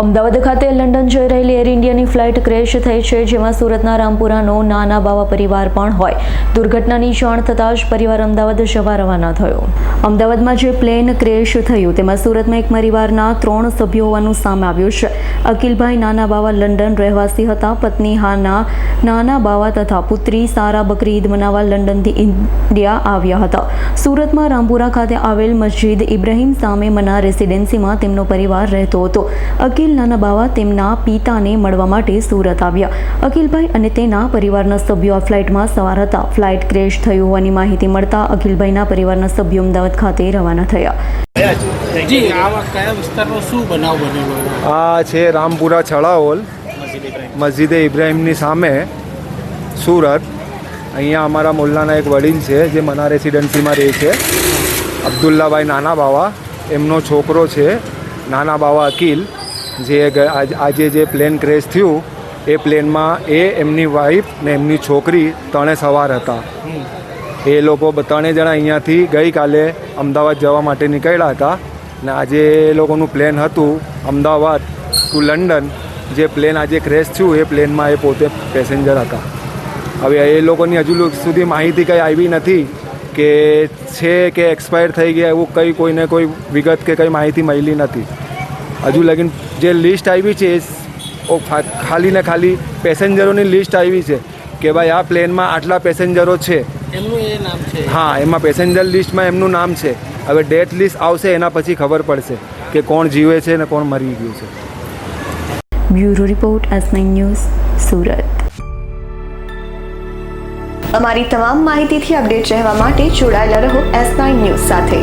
અમદાવાદ ખાતે લંડન જઈ રહેલી એર ઇન્ડિયાની ફ્લાઇટ ક્રેશ થઈ છે, જેમાં સુરતના રામપુરાનો નાના બાવા પરિવાર પણ હોય. દુર્ઘટનાની જાણ થતાં જ પરિવાર અમદાવાદ જવા રવાના થયો. અમદાવાદમાં જે પ્લેન ક્રેશ થયું, તેમાં સુરતમાં એક પરિવારના ત્રણ સભ્યો હોવાનું સામે આવ્યું છે. અકિલભાઈ નાના બાવા લંડન રહેવાસી હતા. પત્ની હાના નાના બાવા તથા પુત્રી સારા બકરી ઈદ મનાવવા લંડનથી ઇન્ડિયા આવ્યા હતા. સુરતમાં રામપુરા ખાતે આવેલ મસ્જિદ ઇબ્રાહીમ સામે મના રેસિડેન્સીમાં તેમનો પરિવાર રહેતો હતો. અકિલ નાના બાવા તેમના પિતાને મળવા માટે સુરત આવ્યા. અકિલભાઈ અને તેના પરિવારના સભ્યો આ ફ્લાઇટમાં સવાર હતા. ફ્લાઇટ ક્રેશ થયું હોવાની માહિતી મળતા અકિલભાઈના પરિવારના સભ્યો અમદાવાદ ખાતે રવાના થયા. જી આવા કયા વિસ્તારનો શું બનાવ બનેલો આ છે રામપુરા છળા હોલ મસ્જિદે ઇબ્રાહિમની સામે સુરત. અહીંયા અમારા મોલ્લાના એક વડીલ છે જે મના રેસિડેન્સીમાં રહે છે. અબ્દુલ્લાભાઈ નાના બાવા એમનો છોકરો છે નાના બાવા અકીલ જે આજે જે પ્લેન ક્રેશ થયું, એ પ્લેનમાં એ, એમની વાઈફ ને એમની છોકરી ત્રણે સવાર હતા. એ લોકો ત્રણે જણા અહીંયાથી ગઈકાલે અમદાવાદ જવા માટે નીકળ્યા હતા. ને આજે એ લોકોનું પ્લેન હતું અમદાવાદ ટુ લંડન જે પ્લેન આજે ક્રેશ થયું, એ પ્લેનમાં એ પોતે પેસેન્જર હતા. હવે એ લોકોની હજુ સુધી માહિતી કંઈ આવી નથી કે છે કે એક્સપાયર થઈ ગયા, એવું કંઈ કોઈને કોઈ વિગત કે કંઈ માહિતી મળી નથી. હજુ લગીન જે લિસ્ટ આવી છે એ ઓ ખાલી ને ખાલી પેસેન્જરોની લિસ્ટ આવી છે કે ભાઈ આ પ્લેનમાં આટલા પેસેન્જરો છે. એમનું એ નામ છે? હા એમાં પેસેન્જર લિસ્ટમાં એમનું નામ છે. હવે ડેથ લિસ્ટ આવશે એના પછી ખબર પડશે કે કોણ જીવે છે ને કોણ મરી ગયું છે. Bureau report S news Surat. અમારી તમામ માહિતીથી અપડેટ રહેવા માટે જોડાયેલા રહો એસ ન્યૂઝ સાથે.